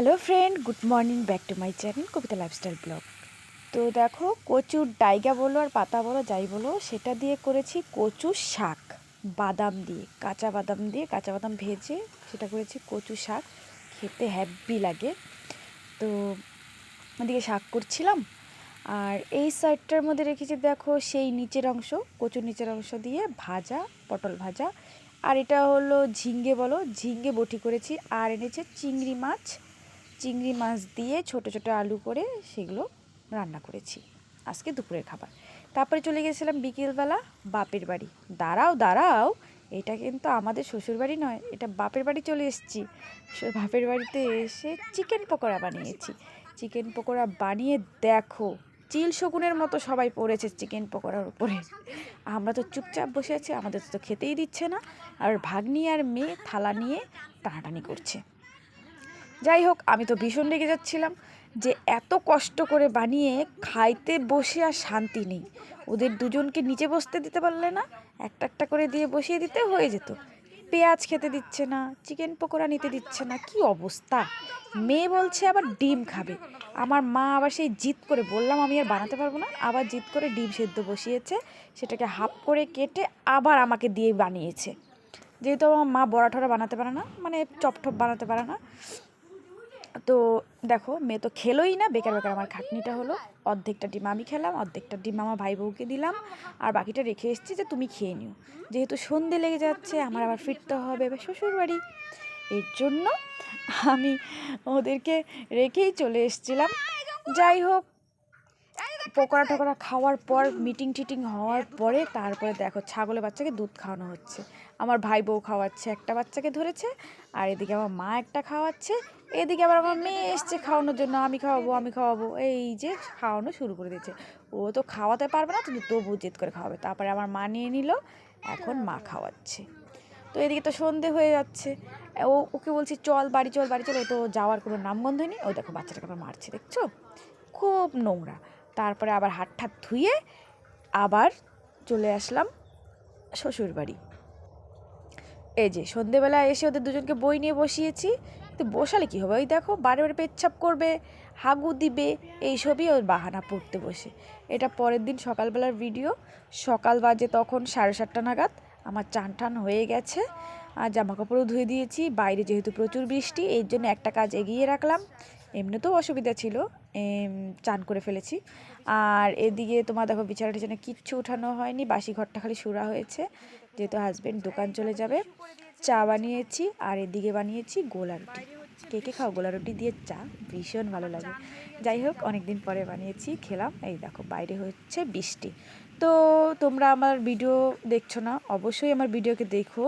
Hello friend good morning back to my channel Kavita lifestyle blog তো দেখো, কচুর ডাইগা বলো আর পাতা বলো, যাই বলো, সেটা দিয়ে করেছি কচু শাক। বাদাম দিয়ে, কাঁচা বাদাম দিয়ে, কাঁচা বাদাম ভেজে সেটা করেছি কচু শাক। খেতে হ্যাপি লাগে। তো ওদিকে শাক করছিলাম। আর এই সাইডটার মধ্যে রেখেছি দেখো, সেই নিচের অংশ, কচুর নিচের অংশ দিয়ে ভাজা, পটল ভাজা। আর এটা হলো ঝিঙ্গে বলো, ঝিঙ্গে বটি করেছি। আর এনেছে চিংড়ি মাছ চিংড়ি মাছ দিয়ে ছোট ছোট আলু করে সেগুলো রান্না করেছি। আজকে দুপুরের খাবার। তারপরে চলে গেছিলাম বিকেলবেলা বাপের বাড়ি। দাঁড়াও দাঁড়াও, এটা কিন্তু আমাদের শ্বশুর বাড়ি নয়, এটা বাপের বাড়ি চলে এসেছি। বাপের বাড়িতে এসে চিকেন পকোড়া বানিয়েছি। চিকেন পকোড়া বানিয়ে দেখো, চিল শকুনের মতো সবাই পড়েছে চিকেন পকোড়ার উপরে। আমরা তো চুপচাপ বসে আছি, আমাদের তো খেতেই দিচ্ছে না। আর ভাগ্নি আর মেয়ে থালা নিয়ে টানাটানি করছে। যাই হোক, আমি তো ভীষণ রেগে যাচ্ছিলাম যে এত কষ্ট করে বানিয়ে খাইতে বসে আর শান্তি নেই। ওদের দুজনকে নিচে বসতে দিতে পারলে না, একটা একটা করে দিয়ে বসিয়ে দিতে হয়ে যেত। পেঁয়াজ খেতে দিচ্ছে না, চিকেন পকোড়া নিতে দিচ্ছে না, কি অবস্থা? মেয়ে বলছে আবার ডিম খাবে। আমার মা আবার সেই জিদ করে, বললাম আমি আর বানাতে পারব না, আবার জিদ করে ডিম সেদ্ধ বসিয়েছে, সেটাকে হাফ করে কেটে আবার আমাকে দিয়ে বানিয়েছে। যেহেতু আমার মা বড়া ঠরা বানাতে পারে না মানে চপ টপ বানাতে পারে না তো দেখো, মেয়ে তো খেলোই না। বেকার বেকার আমার খাটনিটা হলো। অর্ধেকটা ডিম আমি খেলাম, অর্ধেকটা ডিম আমার ভাই বউকে দিলাম। আর বাকিটা রেখে এসেছি যে তুমি খেয়ে নিও। যেহেতু সন্ধে লেগে যাচ্ছে, আমার আবার ফিরতে হবে এবার শ্বশুর বাড়ি এর জন্য আমি ওদেরকে রেখেই চলে এসেছিলাম। যাই হোক পকোড়া টকোড়া খাওয়ার পর মিটিং টিটিং হওয়ার পরে তারপরে দেখো ছাগলের বাচ্চাকে দুধ খাওয়ানো হচ্ছে। আমার ভাই বউ খাওয়াচ্ছে, একটা বাচ্চাকে ধরেছে, আর এদিকে আমার মা একটা খাওয়াচ্ছে, এদিকে আবার আমার মেয়ে এসছে খাওয়ানোর জন্য, আমি খাওয়াবো আমি খাওয়াবো, এই যে খাওয়ানো শুরু করে দিয়েছে। ও তো খাওয়াতে পারবে না, কিন্তু তবু জেদ করে খাওয়াবে। তারপরে আমার মা নিয়ে নিল, এখন মা খাওয়াচ্ছে। তো এদিকে তো সন্ধে হয়ে যাচ্ছে। ও, ওকে বলছি, চল বাড়ি চল বাড়ি, চল। ও তো যাওয়ার কোনো নামগন্ধ নেই। ও দেখো বাচ্চাটাকে আবার মারছে, দেখছ? খুব নোংরা। তারপরে আবার হাত ঠাত ধুয়ে আবার চলে আসলাম শ্বশুর বাড়ি এই যে সন্ধেবেলা এসে ওদের দুজনকে বই নিয়ে বসিয়েছি তো বসালে কী হবে? ওই দেখো, বারে বারে পেচ্ছাপ করবে, হাগু দিবে, এইসবই ওর বাহানা পড়তে বসে। এটা পরের দিন সকালবেলার ভিডিও। সকাল বাজে তখন সাড়ে সাতটা নাগাদ। আমার চান টান হয়ে গেছে। আর জামা কাপড়ও ধুয়ে দিয়েছি। বাইরে যেহেতু প্রচুর বৃষ্টি, এর জন্য একটা কাজ এগিয়ে রাখলাম। এমনিতেও অসুবিধা ছিল চান করে ফেলেছি। আর এদিকে তোমার দেখো বিছানা টিছানা কিচ্ছু উঠানো হয়নি, বাসি ঘরটা খালি সুরা হয়েছে, যেহেতু হাজব্যান্ড দোকান চলে যাবে। চা বানিয়েছি, আর এদিকে বানিয়েছি গোলা রুটি। কে কে খাও? গোলা রুটি দিয়ে চা, ভীষণ ভালো লাগে। যাই হোক অনেক দিন পরে বানিয়েছি, খেলাম। এই দেখো, বাইরে হচ্ছে বৃষ্টি। তো তোমরা আমার ভিডিও দেখছ না, অবশ্যই আমার ভিডিওকে দেখো।